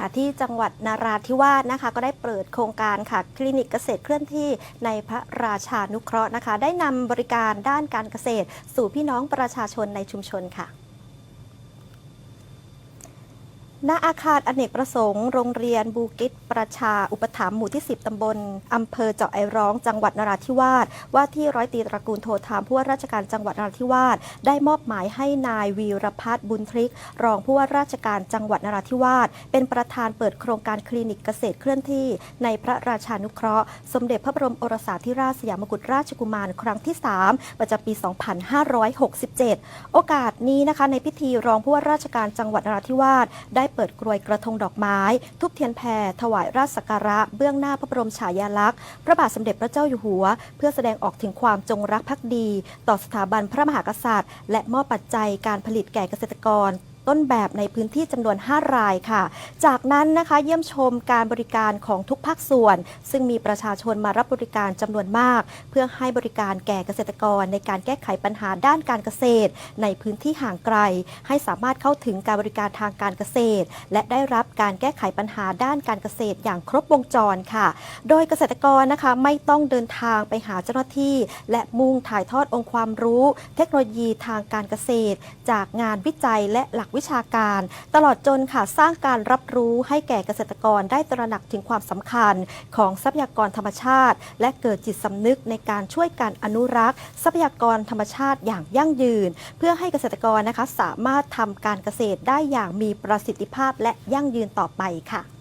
ค่ะที่จังหวัดนาราธิวาสนะคะ ก็ได้เปิดโครงการค่ะคลินิกเกษตรเคลื่อนที่ในพระราชานุเคราะห์นะคะ ได้นำบริการด้านการเกษตร สู่พี่น้องประชาชนในชุมชนค่ะ ณอาคารอเนกประสงค์ โรงเรียนบูกิตประชาอุปถัมภ์หมู่ที่ 10 ตำบล อำเภอเจาะไอร้อง จังหวัดนราธิวาส ว่าที่ร้อยตีตระกูลโทธามผู้ว่าราชการจังหวัดนราธิวาส ได้มอบหมายให้นายวีรพัฒน์บุญทริก รองผู้ว่าราชการจังหวัดนราธิวาส เป็นประธานเปิดโครงการคลินิกเกษตรเคลื่อนที่ ในพระราชานุเคราะห์ สมเด็จพระบรมโอรสาธิราชสยามกุฎราชกุมารครั้งที่ 3 ประจำปี 2567 โอกาสนี้นะคะในพิธีรองผู้ว่าราชการจังหวัดนราธิวาสได้เปิดกรวยกระทงดอกไม้ ทุบเทียนแพรถวายราชสักการะ เบื้องหน้าพระบรมฉายาลักษณ์ พระบาทสมเด็จพระเจ้าอยู่หัว เพื่อแสดงออกถึงความจงรักภักดี ต่อสถาบันพระมหากษัตริย์ และมอบปัจจัยการผลิตแก่เกษตรกร ต้นแบบในพื้นที่จำนวน 5 รายค่ะ จากนั้นนะคะเยี่ยมชมการบริการของทุกภาคส่วน ซึ่งมีประชาชนมารับบริการจำนวนมาก เพื่อให้บริการแก่เกษตรกรในการแก้ไขปัญหาด้านการเกษตร ในพื้นที่ห่างไกล ให้สามารถเข้าถึงการบริการทางการเกษตร และได้รับการแก้ไขปัญหาด้านการเกษตรอย่างครบวงจรค่ะ โดยเกษตรกรนะคะไม่ต้องเดินทางไปหาเจ้าหน้าที่ และมุ่งถ่ายทอดองค์ความรู้ เทคโนโลยีทางการเกษตร จากงานวิจัยและหลักวิชาการ ตลอดจนค่ะสร้างการรับรู้ให้แก่เกษตรกรได้ตระหนักถึงความสำคัญของทรัพยากรธรรมชาติ และเกิดจิตสำนึกในการช่วยกันอนุรักษ์ ทรัพยากรธรรมชาติอย่างยั่งยืน เพื่อให้เกษตรกรนะคะสามารถทำการเกษตรได้อย่างมีประสิทธิภาพและยั่งยืนต่อไปค่ะ